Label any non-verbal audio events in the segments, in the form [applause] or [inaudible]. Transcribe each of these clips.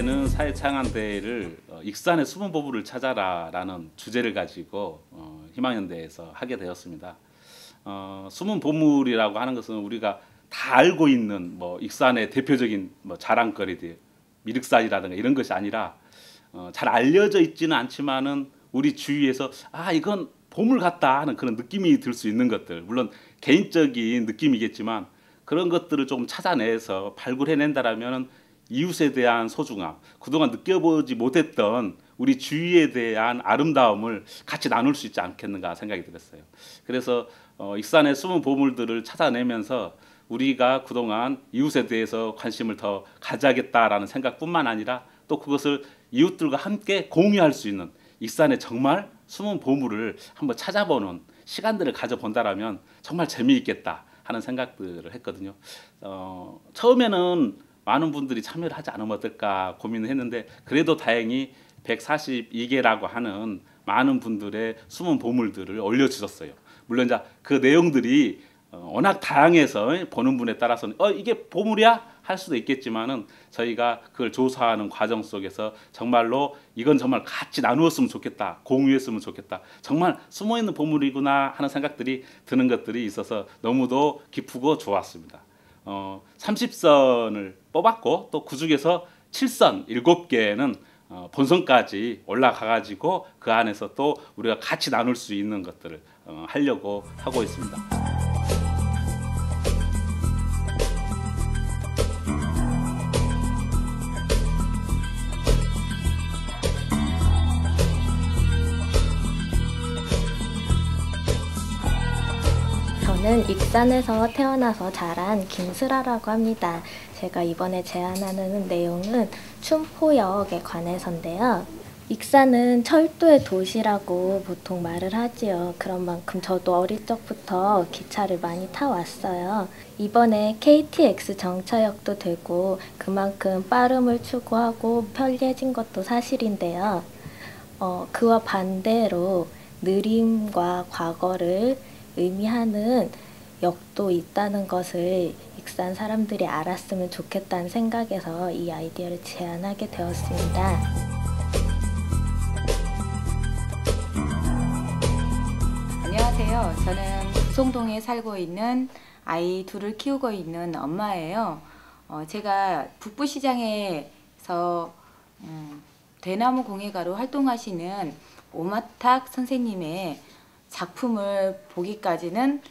예, 올해는 사회창안대회를 어, 익산의 숨은 보물을 찾아라라는 주제를 가지고 어, 희망연대에서 하게 되었습니다. 어, 숨은 보물이라고 하는 것은 우리가 다 알고 있는 뭐 익산의 대표적인 뭐 자랑거리들 미륵산이라든가 이런 것이 아니라 어, 잘 알려져 있지는 않지만은 우리 주위에서 아 이건 보물 같다 하는 그런 느낌이 들 수 있는 것들 물론 개인적인 느낌이겠지만 그런 것들을 조금 찾아내서 발굴해낸다라면 이웃에 대한 소중함 그동안 느껴보지 못했던 우리 주위에 대한 아름다움을 같이 나눌 수 있지 않겠는가 생각이 들었어요. 그래서 어, 익산의 숨은 보물들을 찾아내면서 우리가 그동안 이웃에 대해서 관심을 더 가져야겠다라는 생각뿐만 아니라 또 그것을 이웃들과 함께 공유할 수 있는 익산의 정말 숨은 보물을 한번 찾아보는 시간들을 가져본다라면 정말 재미있겠다 하는 생각들을 했거든요. 어, 처음에는 많은 분들이 참여를 하지 않으면 어떨까 고민을 했는데 그래도 다행히 142개라고 하는 많은 분들의 숨은 보물들을 올려주셨어요. 물론 이제 그 내용들이 어, 워낙 다양해서 보는 분에 따라서는 어 이게 보물이야 할 수도 있겠지만은 저희가 그걸 조사하는 과정 속에서 정말로 이건 정말 같이 나누었으면 좋겠다 공유했으면 좋겠다 정말 숨어 있는 보물이구나 하는 생각들이 드는 것들이 있어서 너무도 기쁘고 좋았습니다. 어 30선을 뽑았고 또 그 중에서 7선 7개는 어, 본선까지 올라가 가지고 그 안에서 또 우리가 같이 나눌 수 있는 것들을 어, 하려고 하고 있습니다. 저는 익산에서 태어나서 자란 김슬아라고 합니다. 제가 이번에 제안하는 내용은 춘포역에 관해서인데요. 익산은 철도의 도시라고 보통 말을 하지요. 그런 만큼 저도 어릴 적부터 기차를 많이 타왔어요. 이번에 KTX 정차역도 되고 그만큼 빠름을 추구하고 편리해진 것도 사실인데요. 어, 그와 반대로 느림과 과거를 의미하는 역도 있다는 것을 익산 사람들이 알았으면 좋겠다는 생각에서 이 아이디어를 제안하게 되었습니다. 안녕하세요. 저는 송동에 살고 있는 아이 둘을 키우고 있는 엄마예요. 어, 제가 북부시장에서 음, 대나무 공예가로 활동하시는 오마탁 선생님의 작품을 보기까지는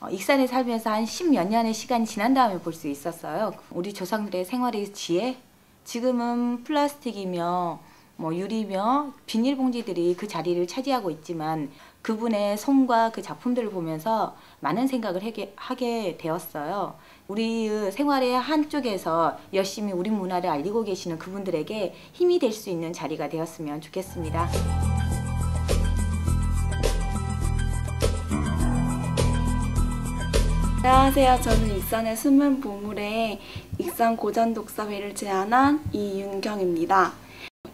어, 익산에 살면서 한 십몇 년의 시간이 지난 다음에 볼 수 있었어요. 우리 조상들의 생활의 지혜, 지금은 플라스틱이며 뭐 유리며 비닐봉지들이 그 자리를 차지하고 있지만 그분의 손과 그 작품들을 보면서 많은 생각을 하게, 되었어요. 우리의 생활의 한쪽에서 열심히 우리 문화를 알리고 계시는 그분들에게 힘이 될 수 있는 자리가 되었으면 좋겠습니다. 안녕하세요. 저는 익산의 숨은 보물의 익산 고전독서회를 제안한 이윤경입니다.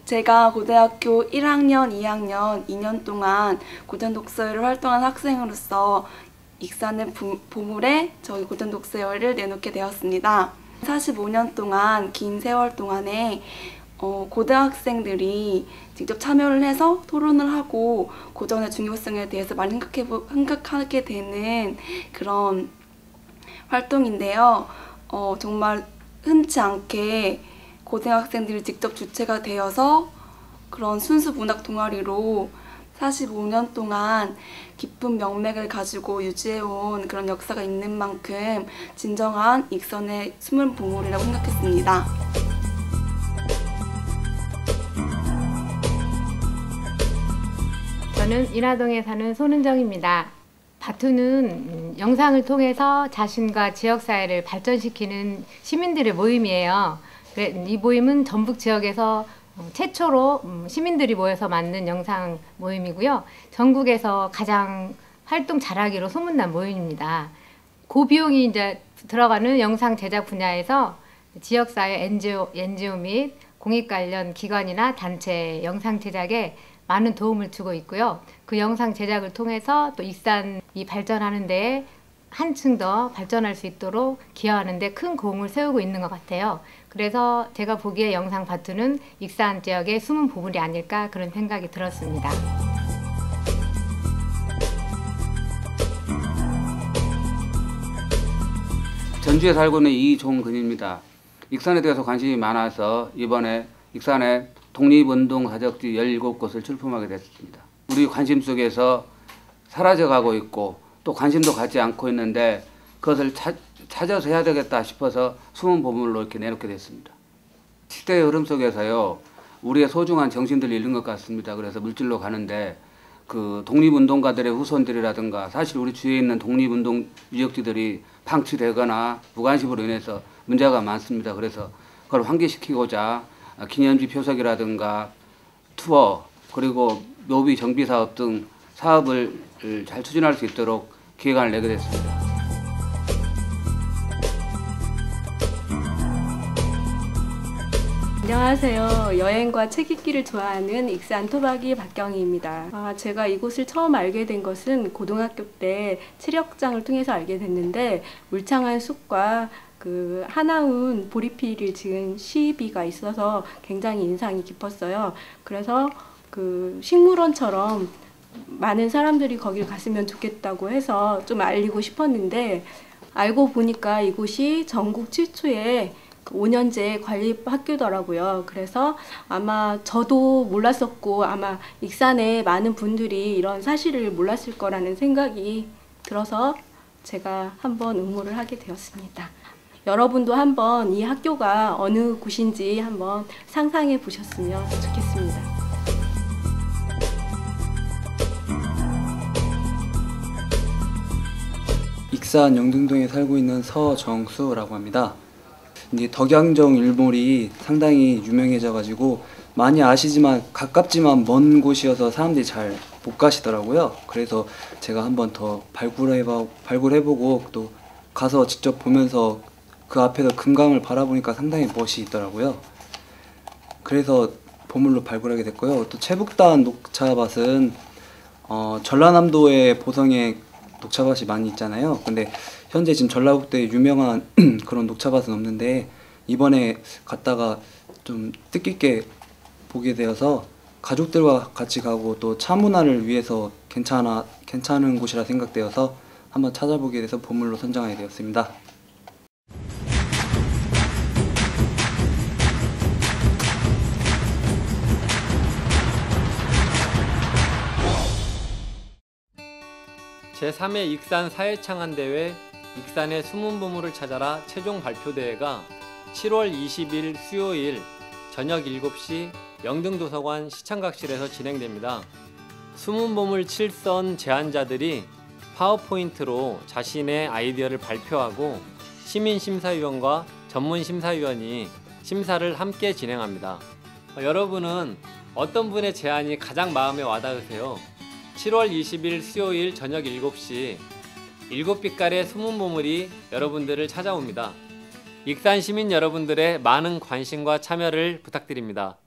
제가 고등학교 1학년, 2학년, 2년 동안 고전독서회를 활동한 학생으로서 익산의 부, 보물에 저희 고전독서회를 내놓게 되었습니다. 45년 동안 긴 세월 동안에 어, 고등학생들이 직접 참여를 해서 토론을 하고 고전의 중요성에 대해서 많이 생각하게 되는 그런 활동인데요. 어, 정말 흔치 않게 고등학생들이 직접 주체가 되어서 그런 순수 문학 동아리로 45년 동안 깊은 명맥을 가지고 유지해온 그런 역사가 있는 만큼 진정한 익선의 숨은 보물이라고 생각했습니다. 저는 인하동에 사는 손은정입니다. 바투는 음, 영상을 통해서 자신과 지역사회를 발전시키는 시민들의 모임이에요. 이 모임은 전북 지역에서 어, 최초로 음, 시민들이 모여서 만든 영상 모임이고요. 전국에서 가장 활동 잘하기로 소문난 모임입니다. 고비용이 이제 들어가는 영상 제작 분야에서 지역사회 NGO, NGO 및 공익 관련 기관이나 단체 영상 제작에 많은 도움을 주고 있고요. 그 영상 제작을 통해서 또 익산이 발전하는 데에 한층 더 발전할 수 있도록 기여하는 데 큰 공을 세우고 있는 것 같아요. 그래서 제가 보기에 영상 바투는 익산 지역의 숨은 보물이 아닐까 그런 생각이 들었습니다. 전주에 살고 있는 이종근입니다. 익산에 대해서 관심이 많아서 이번에 익산에 독립운동 사적지 17곳을 출품하게 됐습니다. 우리 관심 속에서 사라져가고 있고 또 관심도 갖지 않고 있는데 그것을 찾, 찾아서 해야 되겠다 싶어서 숨은 보물로 이렇게 내놓게 됐습니다. 시대의 흐름 속에서요 우리의 소중한 정신들을 잃는 것 같습니다. 그래서 물질로 가는데 그 독립운동가들의 후손들이라든가 사실 우리 주위에 있는 독립운동 유적지들이 방치되거나 무관심으로 인해서 문제가 많습니다. 그래서 그걸 환기시키고자 기념지 표석이라든가 투어 그리고 묘비 정비 사업 등 사업을 잘 추진할 수 있도록 기획안을 내게 됐습니다. 안녕하세요. 여행과 책 읽기를 좋아하는 익산 토박이 박경희입니다. 아, 제가 이곳을 처음 알게 된 것은 고등학교 때 체력장을 통해서 알게 됐는데 울창한 숲과 그 하나운 보리피를 지은 시비가 있어서 굉장히 인상이 깊었어요. 그래서 그 식물원처럼 많은 사람들이 거길 갔으면 좋겠다고 해서 좀 알리고 싶었는데 알고 보니까 이곳이 전국 최초의 5년제 관리 학교더라고요. 그래서 아마 저도 몰랐었고 아마 익산에 많은 분들이 이런 사실을 몰랐을 거라는 생각이 들어서 제가 한번 응모를 하게 되었습니다. 여러분도 한번 이 학교가 어느 곳인지 한번 상상해 보셨으면 좋겠습니다. 익산 영등동에 살고 있는 서정수라고 합니다. 이제 덕양정 일몰이 상당히 유명해져가지고 많이 아시지만 가깝지만 먼 곳이어서 사람들이 잘 못 가시더라고요. 그래서 제가 한번 더 발굴해봐, 발굴해보고 또 가서 직접 보면서 그 앞에서 금강을 바라보니까 상당히 멋이 있더라고요. 그래서 보물로 발굴하게 됐고요. 또 최북단 녹차밭은 어, 전라남도의 보성에 녹차밭이 많이 있잖아요. 근데 현재 지금 전라북도에 유명한 [clears throat] 그런 녹차밭은 없는데 이번에 갔다가 좀 뜻깊게 보게 되어서 가족들과 같이 가고 또 차 문화를 위해서 괜찮아 괜찮은 곳이라 생각되어서 한번 찾아보게 돼서 보물로 선정하게 되었습니다. 제3회 익산 사회창안대회 익산의 숨은 보물을 찾아라 최종 발표대회가 7월 20일 수요일 저녁 7시 영등도서관 시창각실에서 진행됩니다. 숨은 보물 7선 제안자들이 파워포인트로 자신의 아이디어를 발표하고 시민심사위원과 전문심사위원이 심사를 함께 진행합니다. 어, 여러분은 어떤 분의 제안이 가장 마음에 와닿으세요? 7월 20일 수요일 저녁 7시 일곱 빛깔의 숨은 보물이 여러분들을 찾아옵니다. 익산 시민 여러분들의 많은 관심과 참여를 부탁드립니다.